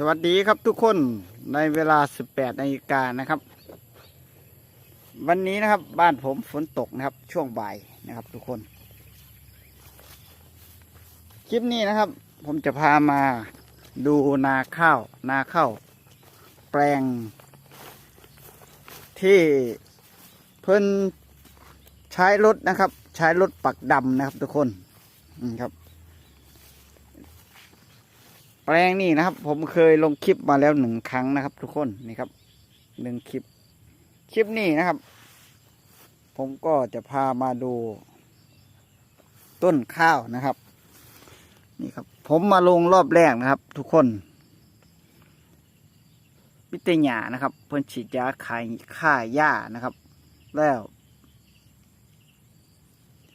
สวัสดีครับทุกคนในเวลา 18นาฬิกานะครับ วันนี้นะครับบ้านผมฝนตกนะครับช่วงบ่ายนะครับทุกคน คลิปนี้นะครับ ผมจะพามาดูนาข้าว นาข้าวแปลง ที่เพิ่นใช้รถนะครับ ใช้รถปักดำนะครับทุกคนนี่ครับ แปลงนี่นะครับ ผมเคยลงคลิปมาแล้วหนึ่งครั้งนะครับ ทุกคนนี่ครับหนึ่งคลิป คลิปนี้นะครับ ผมก็จะพามาดู ต้นข้าวนะครับ นี่ครับ ผมมาลงรอบแรกนะครับ ทุกคนพิเตยานะครับเพิ่นฉีดยาขายฆ่าหญ้านะครับ แล้ว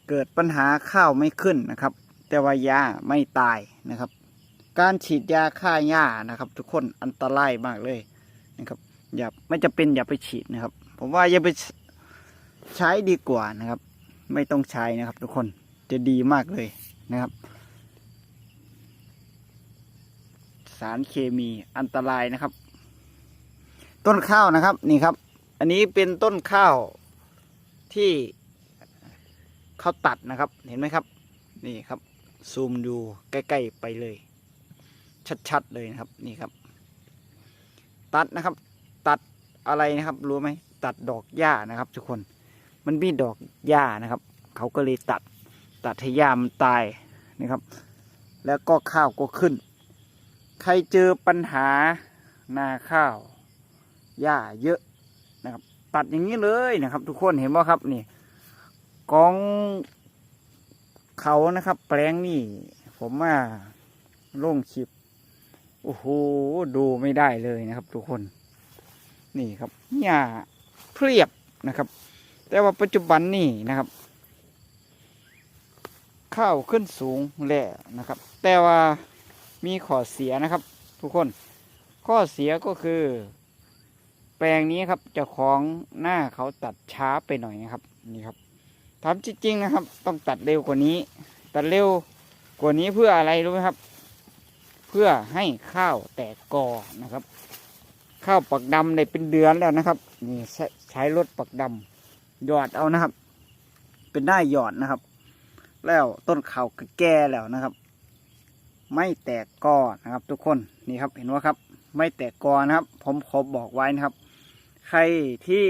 เกิดปัญหาข้าวไม่ขึ้นนะครับ แต่ว่าหญ้าไม่ตายนะครับ การฉีดยาฆ่าหญ้านะครับ ทุกคนอันตรายมากเลยนะครับ อย่าไม่จะเป็นอย่าไปฉีดนะครับ ผมว่าอย่าไปใช้ดีกว่านะครับ ไม่ต้องใช้นะครับ ทุกคนจะดีมากเลยนะครับ สารเคมีอันตรายนะครับ ต้นข้าวนะครับนี่ครับ อันนี้เป็นต้นข้าวที่เขาตัดนะครับ เห็นไหมครับ นี่ครับ ซูมดูใกล้ ๆ ไปเลย ชัดๆเลยนะครับนี่ครับ ตัดนะครับ ตัดอะไรนะครับ รู้ไหมตัดดอกหญ้านะครับ ทุกคนมันมีดอกหญ้านะครับ เขาก็เลยตัด ตัดให้หญ้ามันตายนะครับ แล้วก็ข้าวก็ขึ้น ใครเจอปัญหานาข้าวหญ้าเยอะนะครับ ตัดอย่างนี้เลยนะครับ ทุกคนเห็นไหมครับนี่กองเขานะครับ แปลงนี่ ผมว่าโล่งคลิป โอ้โห ดูไม่ได้เลยนะครับ ทุกคน นี่ครับหญ้าเพรียบนะครับ แต่ว่าปัจจุบันนี่นะครับ ข้าวขึ้นสูงแล้วนะครับ แต่ว่ามีข้อเสียนะครับ ทุกคน ข้อเสียก็คือ แปลงนี้ครับเจ้าของหน้าเขาตัดช้าไปหน่อยนะครับนี่ครับทำจริงๆนะครับ ต้องตัดเร็วกว่านี้ ตัดเร็วกว่านี้เพื่ออะไรรู้ไหมครับ เพื่อให้ข้าวแตกกอนะครับ ข้าวปักดำในเป็นเดือนแล้วนะครับนี่ใช้รถปักดำหยอดเอานะครับ เป็นได้หยอดนะครับ แล้วต้นข้าวก็แก่แล้วนะครับ ไม่แตกกอนะครับ ทุกคนนี่ครับเห็นว่าครับ ไม่แตกกอนะครับ ผมขอบอกไว้นะครับ ใครที่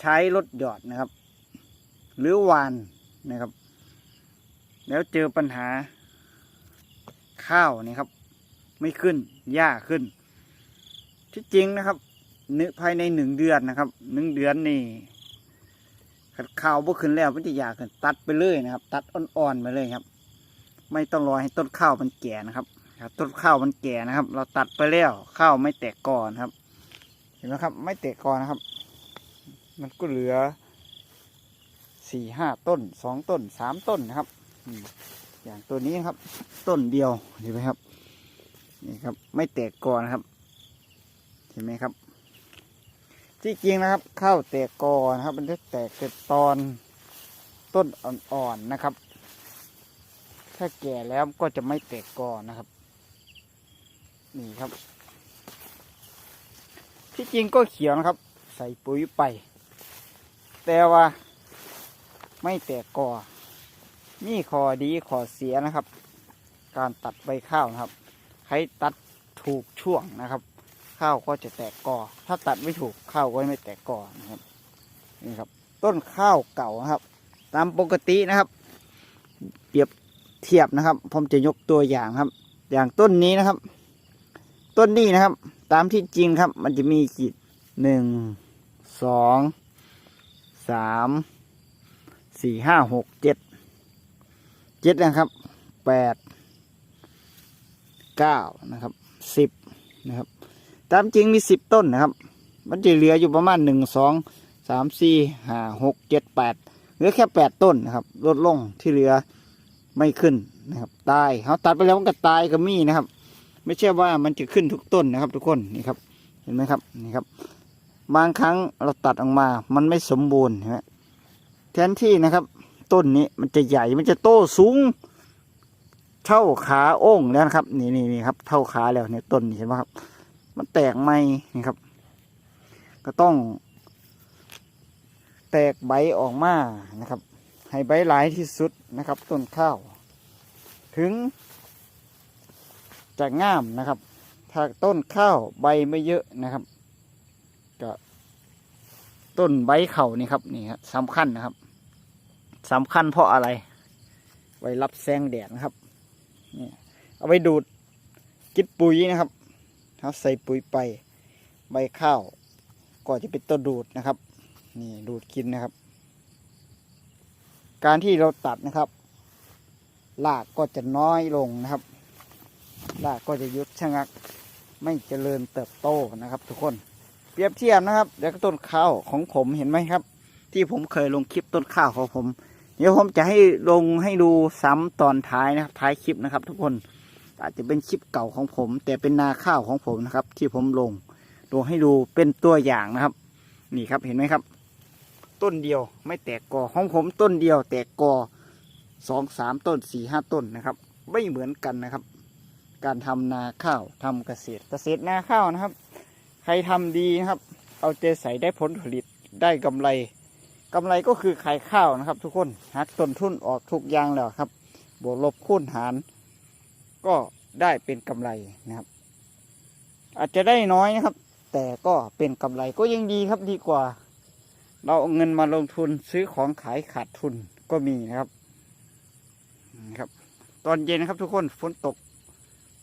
ใช้รถหยอดนะครับ หรือหวานนะครับ แล้วเจอปัญหา ข้าวนี่ครับ ไม่ขึ้นหญ้าขึ้น ที่จริงนะครับนึกภายในหนึ่งเดือนนะครับหนึ่งเดือนนี่ขัดข้าวบ่ขึ้นแล้วมันจะหญ้าขึ้นตัดไปเลยนะครับ ตัดอ่อนๆไปเลยครับ ไม่ต้องรอให้ต้นข้าวมันแก่นะครับต้นข้าวมันแก่นะครับ เราตัดไปแล้วข้าวไม่แตกกอนครับ เห็นไหมครับ ไม่แตกกอนะครับ มันก็เหลือสี่ห้าต้นสองต้นสามต้นนะครับ อย่างตัวนี้ครับ ต้นเดียวเห็นไหมครับนี่ครับ ไม่แตกกอนะครับ เห็นไหมครับ ที่จริงนะครับ ข้าวแตกกอนะครับ มันจะแตกเป็นตอนต้นอ่อนๆนะครับ ถ้าแก่แล้วก็จะไม่แตกกอนะครับ นี่ครับ ที่จริงก็เขียวนะครับ ใส่ปุ๋ยไป แต่ว่าไม่แตกกอ นี่ข้อดีข้อเสียนะครับ การตัดใบข้าวนะครับใครตัดถูกช่วงนะครับ ข้าวก็จะแตกกอ ถ้าตัดไม่ถูกข้าวก็ไม่แตกกอนะครับนี่ครับ ต้นข้าวเก่านะครับ ตามปกตินะครับ เปรียบเทียบนะครับ ผมจะยกตัวอย่างครับ อย่างต้นนี้นะครับ ต้นนี้นะครับ ตามที่จริงครับ มันจะมีกี่หนึ่งสองสามสี่ห้าหกเจ็ด เจ็ดนะครับแปดเก้านะครับสิบนะครับตามจริงมีสิบต้นนะครับ มันจะเหลืออยู่ประมาณหนึ่งสองสามสี่ห้าหกเจ็ดแปดเหลือแค่แปดต้นนะครับ ลดลงที่เหลือไม่ขึ้นนะครับ ตายเขาตัดไปแล้วมันก็ตายก็มีนะครับ ไม่ใช่ว่ามันจะขึ้นทุกต้นนะครับ ทุกคนนี่ครับเห็นไหมครับนี่ครับ บางครั้งเราตัดออกมา มันไม่สมบูรณ์เห็นไหมแทนที่นะครับ ต้นนี้มันจะใหญ่มันจะโตสูง เท่าขาโอ่งแล้วนะครับ นี่นี่นี่ครับ เท่าขาแล้วเนี่ยต้นนี่เห็นไหมครับ มันแตกไหมนี่ครับ ก็ต้อง แตกใบออกมานะครับ ให้ใบหลายที่สุดนะครับ ต้นข้าว ถึง จะงามนะครับ ถ้าต้นข้าวใบไม่เยอะนะครับก็ต้นใบเข่านี่ครับนี่ครับสำคัญนะครับ สำคัญเพราะอะไร ไว้รับแสงแดดนะครับนี่เอาไว้ดูดกิดปุ๋ยนะครับถ้าใส่ปุ๋ยไปใบข้าวก็จะเป็นตัวดูดนะครับ นี่ดูดกินนะครับ การที่เราตัดนะครับรากก็จะน้อยลงนะครับรากก็จะยุดชะงัก ไม่เจริญเติบโตนะครับ ทุกคนเปรียบเทียบนะครับแล้วก็ต้นข้าวของผมเห็นไหมครับ ที่ผมเคยลงคลิปต้นข้าวของผม เดี๋ยวผมจะให้ลงให้ดูซ้ำตอนท้ายนะครับ ท้ายคลิปนะครับ ทุกคนอาจจะเป็นคลิปเก่าของผม แต่เป็นนาข้าวของผมนะครับ ที่ผมลงลงให้ดูเป็นตัวอย่างนะครับ นี่ครับเห็นไหมครับ ต้นเดียวไม่แตกกอของผมต้นเดียวแตกกอสองสามต้นสี่ห้าต้นนะครับ ไม่เหมือนกันนะครับ การทำนาข้าวทำเกษตรเกษตรนาข้าวนะครับ ใครทำดีนะครับ เอาใจใส่ได้ผลผลิตได้กำไร กำไรก็คือขายข้าวนะครับ ทุกคนหักต้นทุนออกทุกอย่างแล้วครับ บวกลบคูณหาร ก็ได้เป็นกำไรนะครับ อาจจะได้น้อยนะครับ แต่ก็เป็นกำไรก็ยังดีครับดีกว่า เราเอาเงินมาลงทุนซื้อของขายขาดทุนก็มีนะครับนะครับ ตอนเย็นนะครับทุกคนฝนตก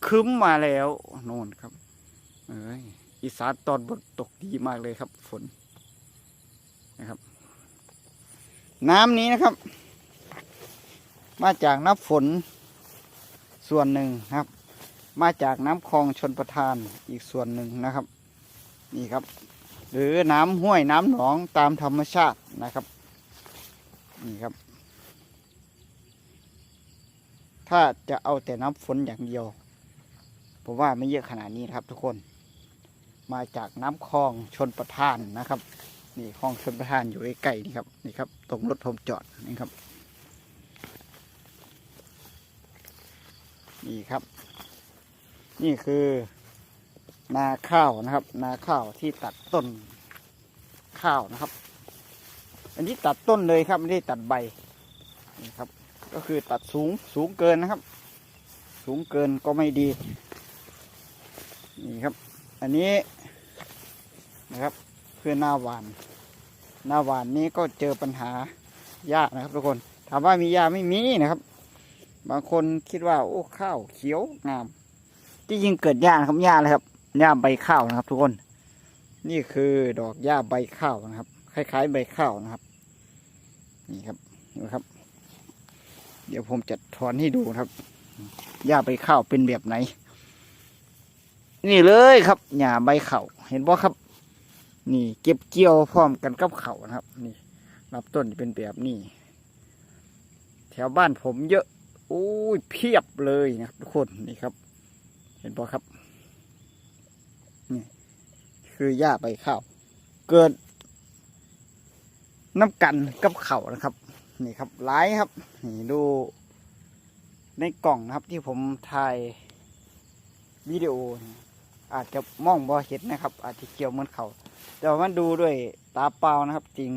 คึ้มมาแล้วโน่นครับ เอ้ยอีสานตอนบนตกดีมากเลยครับ ฝนนะครับ น้ำนี้นะครับ มาจากน้ำฝนส่วนหนึ่งครับ มาจากน้ำคลองชนประทานอีกส่วนหนึ่งนะครับ นี่ครับ หรือน้ำห้วยน้ำหนองตามธรรมชาตินะครับนี่ครับ ถ้าจะเอาแต่น้ำฝนอย่างเดียวผมว่าไม่เยอะขนาดนี้นครับทุกคน มาจากน้ำคลองชนประทานนะครับ นี่คลองชนประทานอยู่ใกล้ๆนี่ครับนี่ครับ ตรงรถผมจอดนี่ครับ นี่ครับ นี่คือ นาข้าวนะครับ นาข้าวที่ตัดต้นข้าวนะครับ อันนี้ตัดต้นเลยครับไม่ได้ตัดใบนี่ครับ ก็คือตัดสูงสูงเกินนะครับ สูงเกินก็ไม่ดี นี่ครับ อันนี้นะครับ คือหน้าหวาน หน้าหวานนี้ก็เจอปัญหายากนะครับทุกคน ถามว่ามียาไม่มีนะครับ บางคนคิดว่าโอ้ข้าวเขียวงาม ที่จริงเกิดหญ้านะครับหญ้าเลยครับหญ้าใบข้าวนะครับ ทุกคน นี่คือดอกหญ้าใบข้าวนะครับ คล้ายๆ ใบข้าวนะครับ นี่ครับดูครับ เดี๋ยวผมจะถอนให้ดูครับหญ้าใบข้าวเป็นแบบไหน นี่เลยครับหญ้าใบข้าวเห็นบ่ครับ นี่เก็บเกี่ยวพร้อมกันกับเขานะครับ นี่รับต้นเป็นแบบนี้ แถวบ้านผมเยอะโอ้ยเพียบเลยนะครับทุกคนนี่ครับ เห็นปะครับนี่คือหญ้าใบข้าวเกิดน้ำกันกับเขานะครับ นี่ครับหลายครับ นี่ดูในกล่องนะครับที่ผมถ่ายวิดีโออาจจะมองบ่เห็นนะครับ อาจจะเกี่ยวเหมือนเขา แต่ว่ามันดูด้วยตาเปล่านะครับจริง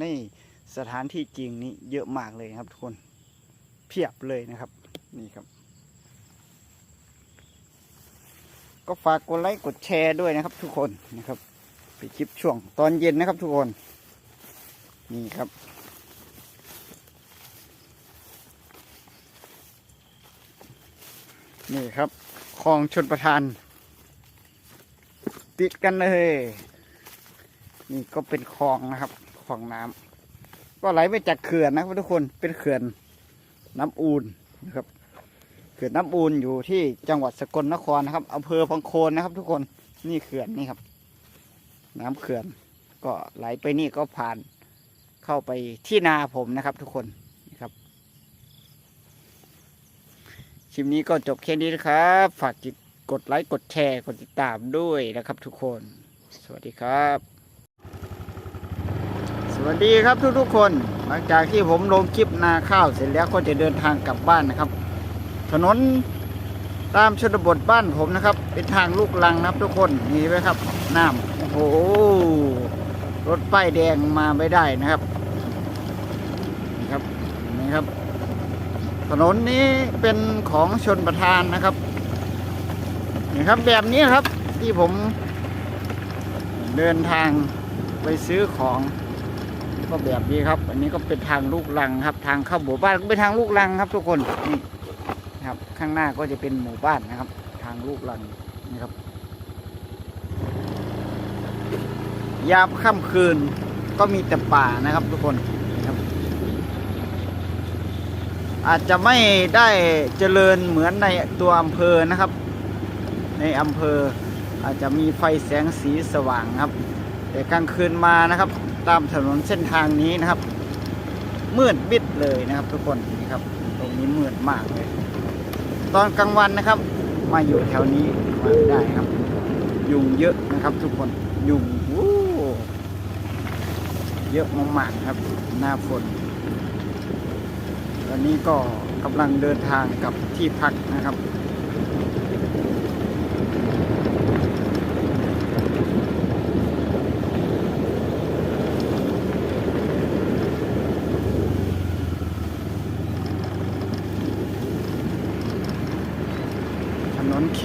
ในสถานที่จริงนี้เยอะมากเลยครับทุกคนเพียบเลยนะครับ นี่ครับ ก็ฝากกดไลค์กดแชร์ด้วยนะครับ ทุกคนนะครับไปคลิปช่วงตอนเย็นนะครับ ทุกคนนี่ครับนี่ครับคลองชนประทาน ติดกันเลย นี่ก็เป็นคลองนะครับคลองน้ำก็ไหลไปจากเขื่อนนะครับทุกคนเป็นเขื่อนน้ำอูนนะครับ เขื่อนน้ำอูนอยู่ที่จังหวัดสกลนครนะครับอำเภอพังโคนนะครับ ทุกคนนี่เขื่อนนี่ครับ น้ำเขื่อน ก็ไหลไปนี่ก็ผ่านเข้าไปที่นาผมนะครับ ทุกคนนี่ครับคลิปนี้ก็จบแค่นี้นะครับ ฝากกดไลค์กดแชร์กดติดตามด้วยนะครับ ทุกคน สวัสดีครับ วัสดีครับทุกๆคน หลังจากที่ผมลงคลิปนาข้าวเสร็จแล้วก็จะเดินทางกลับบ้านนะครับ ถนนตามชนบทบ้านผมนะครับ เป็นทางลูกลังนะครับทุกคนนี่ไหมครับน้ำโอ้โหรถป้ายแดงมาไม่ได้นะครับนี่ครับนี่ครับ ถนนนี้เป็นของชนประทานนะครับนี่ครับแบบนี้ครับที่ผมเดินทางไปซื้อของ ก็แบบนี้ครับ อันนี้ก็เป็นทางลูกลังครับ ทางเข้าหมู่บ้านก็เป็นทางลูกลังครับ ทุกคนนี่ครับ ข้างหน้าก็จะเป็นหมู่บ้านนะครับ ทางลูกลังนี่ครับ ยามค่ำคืนก็มีแต่ป่านะครับ ทุกคนนะครับ อาจจะไม่ได้เจริญเหมือนในตัวอำเภอนะครับ ในอำเภออาจจะมีไฟแสงสีสว่างครับ แต่กลางคืนมานะครับ ตามถนนเส้นทางนี้นะครับ มืดมิดเลยนะครับ ทุกคนนี่ครับ ตรงนี้มืดมากเลย ตอนกลางวันนะครับ มาอยู่แถวนี้มาไม่ได้ครับ ยุงเยอะนะครับทุกคนยุงวู้เยอะมากๆครับ หน้าฝนตอนนี้ก็กำลังเดินทางกับที่พักนะครับ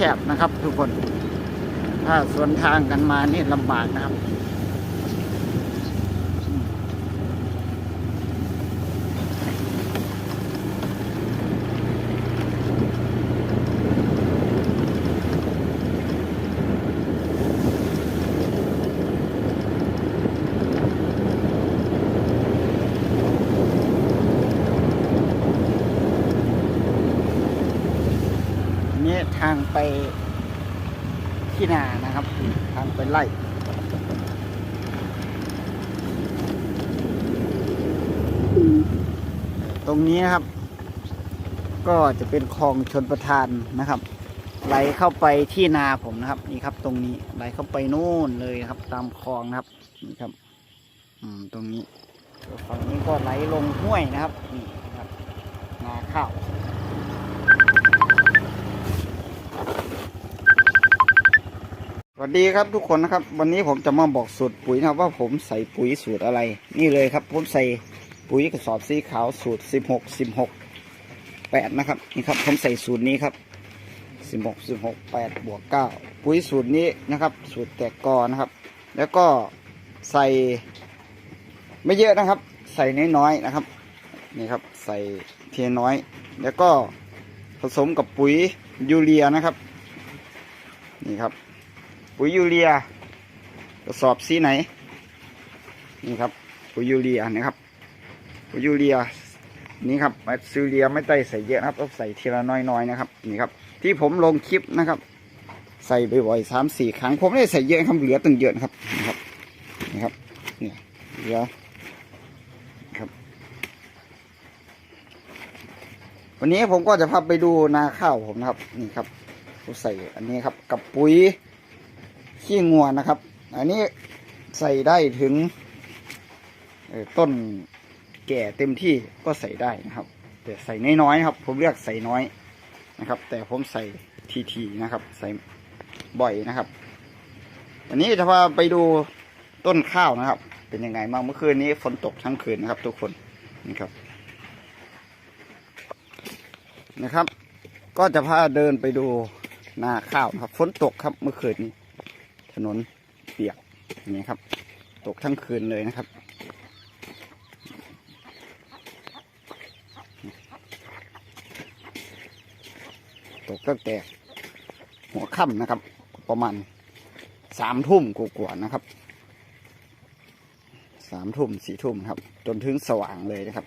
แคบนะครับ ทุกคน ถ้าสวนทางกันมานี่ลำบากนะครับ นี้ทางไปที่นานะครับ ทางไปไล่ตรงนี้นะครับ ก็จะเป็นคลองชนประทานนะครับ ไหลเข้าไปที่นาผมนะครับ นี่ครับ ตรงนี้ไหลเข้าไปนู่นเลยครับ ตามคลองนะครับนี่ครับ อืมตรงนี้ฝั่งนี้ก็ไหลลงห้วยนะครับ นี่นะครับนาข้าว สวัสดีครับทุกคนนะครับ วันนี้ผมจะมาบอกสูตรปุ๋ยนะครับว่าผมใส่ปุ๋ยสูตรอะไร นี่เลยครับ ผมใส่ปุ๋ยกระสอบสีขาวสูตรสิบหกสิบหกแปดนะครับนี่ครับผมใส่สูตรนี้ครับสิบหกสิบวกเก้าปุ๋ยสูตรนี้นะครับ สูตรแตกกอนะครับ แล้วก็ใส่ไม่เยอะนะครับ ใส่น้อยๆนะครับนี่ครับใส่เทียน้อย แล้วก็ผสมกับปุ๋ยยูเรียนะครับ นี่ครับ ปุ๋ยยูเรียกระสอบสีไหน นี่ครับ ปุ๋ยยูเรียนะครับ ปุ๋ยยูเรีย นี่ครับมาซื้อเรียไม่ได้ใส่เยอะนะครับต้องใส่ทีละน้อยๆนะครับ นี่ครับ ที่ผมลงคลิปนะครับ ใส่บ่อยๆสามสี่ครั้ง ผมไม่ได้ใส่เยอะครับเหลือตั้งเยอะนะครับนี่ครับ นี่ครับ นี่เหลือครับ วันนี้ผมก็จะพาไปดูนาข้าวผมนะครับ นี่ครับผมใส่อันนี้ครับ กับปุ๋ย ขี้งัวนะครับ อันนี้ใส่ได้ถึงต้นแก่เต็มที่ก็ใส่ได้นะครับ แต่ใส่น้อยๆครับ ผมเลือกใส่น้อยนะครับ แต่ผมใส่ทีๆนะครับ ใส่บ่อยนะครับ อันนี้จะพาไปดูต้นข้าวนะครับ เป็นยังไงบ้างเมื่อคืนนี้ฝนตกทั้งคืนนะครับ ทุกคนนี่ครับนะครับ ก็จะพาเดินไปดูนาข้าวนะครับฝนตกครับเมื่อคืนนี้ ถนนเปียกอย่างนี้ครับ ตกทั้งคืนเลยนะครับ ตกตั้งแต่หัวค่ำนะครับ ประมาณสามทุ่มกว่าๆนะครับสามทุ่มสี่ทุ่มครับ จนถึงสว่างเลยนะครับ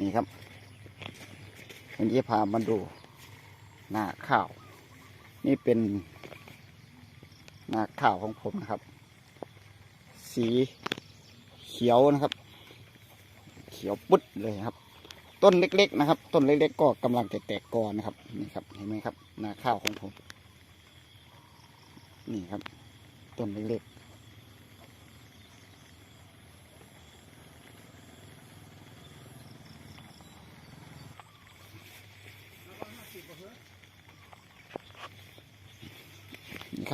นี่ครับวันนี้พามาดูหน้าข้าว นี่เป็น นาข้าวของผมนะครับ สีเขียวนะครับ เขียวปุ๊ดเลยครับ ต้นเล็ก ๆ นะครับ ต้นเล็กๆก็กำลังจะแตกกอนะครับนี่ครับเห็นไหมครับนาข้าวของผม นี่ครับ ต้นเล็กๆ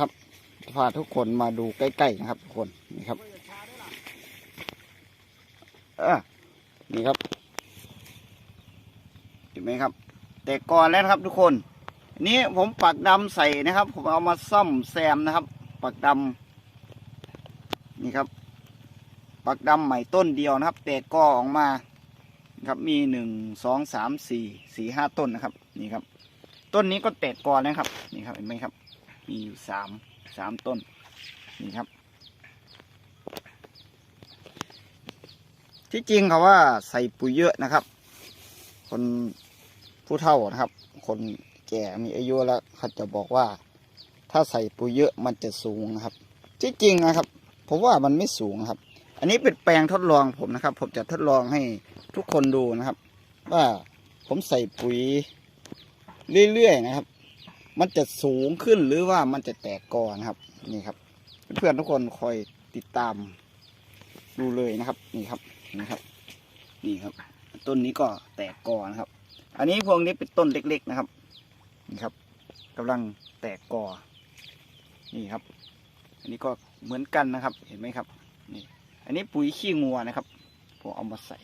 รับ พาทุกคนมาดูใกล้ๆนะครับ ทุกคนนี่ครับอะนี่ครับเห็นไหมครับ แต่ก่อนแล้วนะครับทุกคน นี้ผมปักดำใส่นะครับ ผมเอามาซ่อมแซมนะครับ ปักดำนี่ครับ ปักดำใหม่ต้นเดียวนะครับ แต่กอออกมาครับมีหนึ่งสองสามสี่สี่ห้าต้นนะครับ นี่ครับ ต้นนี้ก็แตกกอแล้วครับ นี่ครับเห็นไหมครับ มีอยู่สาม สามต้น นี่ครับ ที่จริงเขาว่าใส่ปุ๋ยเยอะนะครับ คนผู้เฒ่านะครับ คนแก่มีอายุแล้วเขาจะบอกว่า ถ้าใส่ปุ๋ยเยอะมันจะสูงนะครับ ที่จริงนะครับ ผมว่ามันไม่สูงครับ อันนี้เป็นแปลงทดลองผมนะครับ ผมจะทดลองให้ทุกคนดูนะครับ ว่าผมใส่ปุ๋ยเรื่อยๆนะครับ มันจะสูงขึ้นหรือว่ามันจะแตกกอนะครับ นี่ครับ เพื่อนทุกคนคอยติดตาม ดูเลยนะครับ นี่ครับนี่ครับ นี่ครับ ต้นนี้ก็แตกกอนะครับ อันนี้พวกนี้เป็นต้นเล็ก ๆนะครับ นี่ครับกำลังแตกกอ นี่ครับ อันนี้ก็เหมือนกันนะครับ เห็นไหมครับ นี่ อันนี้ปุ๋ยขี้งัวนะครับ ผมเอามาใส่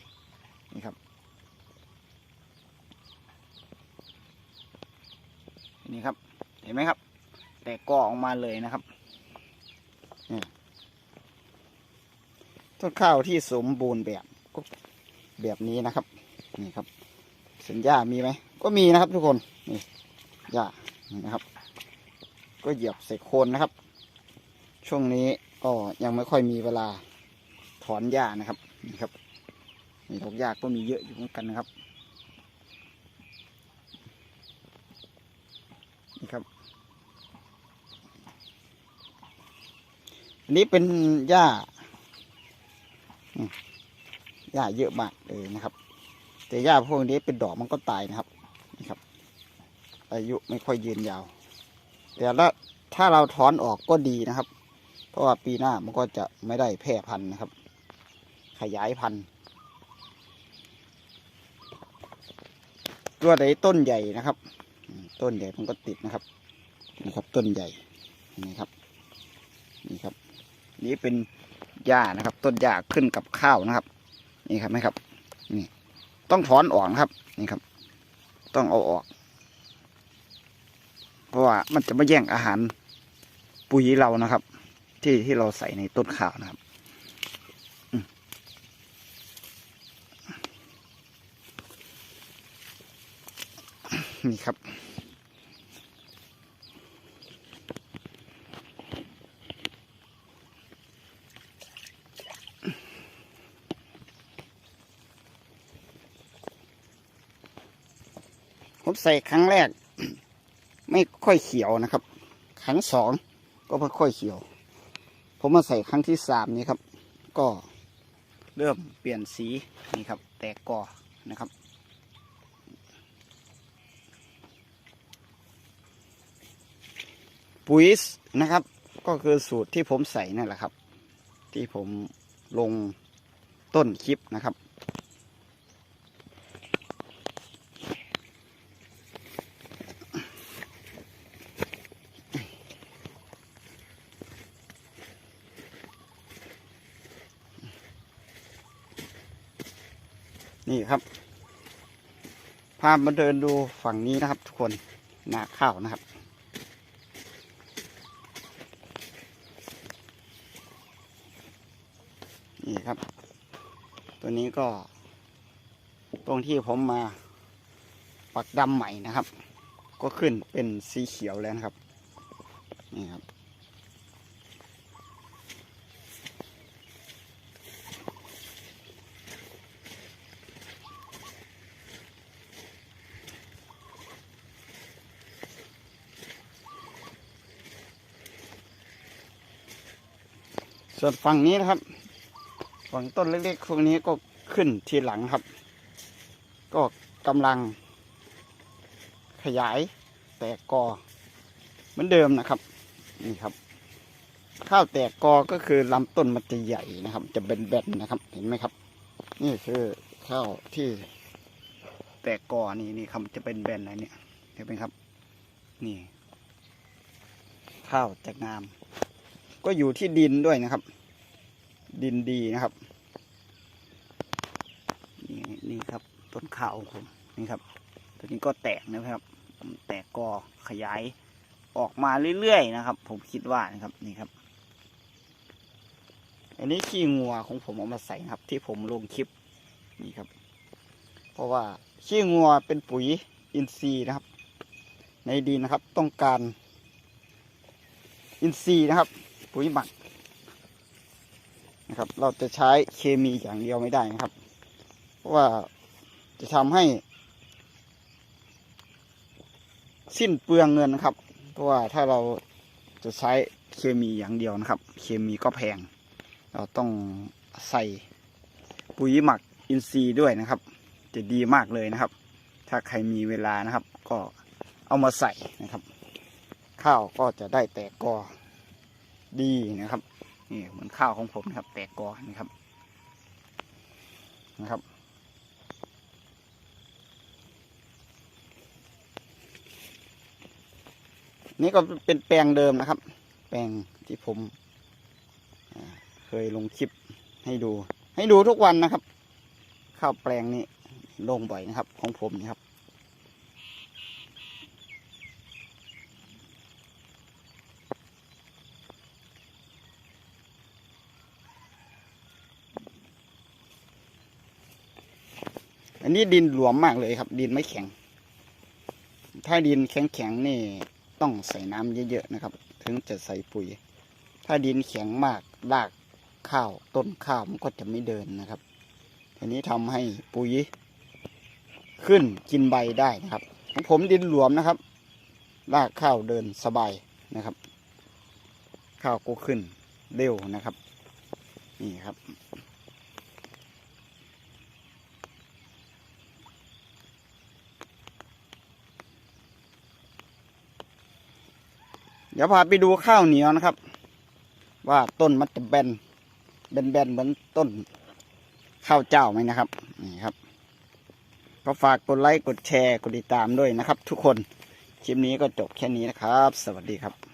นี่ครับ นี่ครับ เห็นไหมครับ แตกกอออกมาเลยนะครับต้นข้าวที่สมบูรณ์แบบก็แบบนี้นะครับ นี่ครับ สัญญามีไหม ก็มีนะครับทุกคน นี่หญ้านี่นะครับ ก็เหยียบใส่โคนนะครับ ช่วงนี้ก็ยังไม่ค่อยมีเวลาถอนหญ้านะครับ นี่ครับนี่ดอกหญ้าก็มีเยอะอยู่เหมือนกันนะครับ นี่ครับ อันนี้เป็นหญ้าหญ้าเยอะมากเลยนะครับ แต่หญ้าพวกนี้เป็นดอกมันก็ตายนะครับนี่ครับ อายุไม่ค่อยยืนยาว แต่ละถ้าเราถอนออกก็ดีนะครับ เพราะว่าปีหน้ามันก็จะไม่ได้แพร่พันธุ์นะครับ ขยายพันธุ์ตัวไหนต้นใหญ่นะครับ ต้นใหญ่มันก็ติดนะครับนี่ครับ ต้นใหญ่นี่ครับนี่ครับ นี่เป็นหญ้านะครับ ต้นหญ้าขึ้นกับข้าวนะครับ นี่ครับไหมครับ นี่ ต้องถอนออกครับ นี่ครับ ต้องเอาออก เพราะว่ามันจะมาแย่งอาหารปุ๋ยเรานะครับ ที่ที่เราใส่ในต้นข้าวนะครับนี่ครับ ผมใส่ครั้งแรก ไม่ค่อยเขียวนะครับ ครั้งสองก็ไม่ค่อยเขียว ผมมาใส่ครั้งที่สามนี้ครับ ก็เริ่มเปลี่ยนสีนี่ครับ แตกกอนะครับ ปุ๋ยนะครับ ก็คือสูตรที่ผมใส่นั่นแหละครับ ที่ผมลงต้นคลิปนะครับ นี่ครับ พามาเดินดูฝั่งนี้นะครับ ทุกคนนาข้าวนะครับ นี่ครับ ตัวนี้ก็ ตรงที่ผมมาปักดำใหม่นะครับ ก็ขึ้นเป็นสีเขียวแล้วนะครับ ส่วนฝั่งนี้นะครับ ฝั่งต้นเล็กๆพวกนี้ก็ขึ้นทีหลังครับ ก็กำลังขยายแตกกอเหมือนเดิมนะครับนี่ครับ ข้าวแตกกอก็คือลำต้นมันจะใหญ่นะครับ จะเบนๆนะครับ เห็นไหมครับ นี่คือข้าวที่แตกกอนี่นี่ครับจะเป็นแบนอะไรเนี่ยเห็นไหมครับ นี่ขข้าวจะงาม ก็อยู่ที่ดินด้วยนะครับ ดินดีนะครับนี่นี่ครับต้นข้าวของผมนี่ครับตัวนี้ก็แตกนะครับ แตกกอขยายออกมาเรื่อยๆนะครับ ผมคิดว่านะครับนี่ครับ อันนี้ขี้งัวของผมเอามาใส่นะครับ ที่ผมลงคลิปนี่ครับ เพราะว่าขี้งัวเป็นปุ๋ยอินทรีย์นะครับ ในดินนะครับต้องการอินทรีย์นะครับ ปุ๋ยหมักนะครับ เราจะใช้เคมีอย่างเดียวไม่ได้นะครับ เพราะว่าจะทำให้ สิ้นเปลืองเงินนะครับ เพราะว่าถ้าเราจะใช้เคมีอย่างเดียวนะครับ เคมีก็แพง เราต้องใส่ปุ๋ยหมักอินทรีย์ด้วยนะครับ จะดีมากเลยนะครับ ถ้าใครมีเวลานะครับ ก็เอามาใส่นะครับ ข้าวก็จะได้แตกกอ ดีนะครับนี่เหมือนข้าวของผมนะครับ แตกกอนะครับนะครับ นี่ก็เป็นแปลงเดิมนะครับ แปลงที่ผมเคยลงคลิปให้ดู ให้ดูทุกวันนะครับ ข้าวแปลงนี้ลงบ่อยนะครับ ของผมนี่ครับ นนี้ดินหลวมมากเลยครับ ดินไม่แข็ง ถ้าดินแข็งๆนี่ต้องใส่น้ำเยอะๆนะครับ ถึงจะใส่ปุ๋ย ถ้าดินแข็งมากรากข้าวต้นข้าวมันก็จะไม่เดินนะครับทีนี้ทำให้ปุ๋ยขึ้นกินใบได้นะครับของผมดินหลวมนะครับ รากข้าวเดินสบายนะครับ ข้าวก็ขึ้นเร็วนะครับ นี่ครับ เดี๋ยวพาไปดูข้าวเหนียวนะครับ ว่าต้นมันจะแบนแบนๆเหมือนต้นข้าวเจ้าไหมนะครับนี่ครับ ก็ฝากกดไลค์กดแชร์กดติดตามด้วยนะครับ ทุกคนคลิปนี้ก็จบแค่นี้นะครับ สวัสดีครับ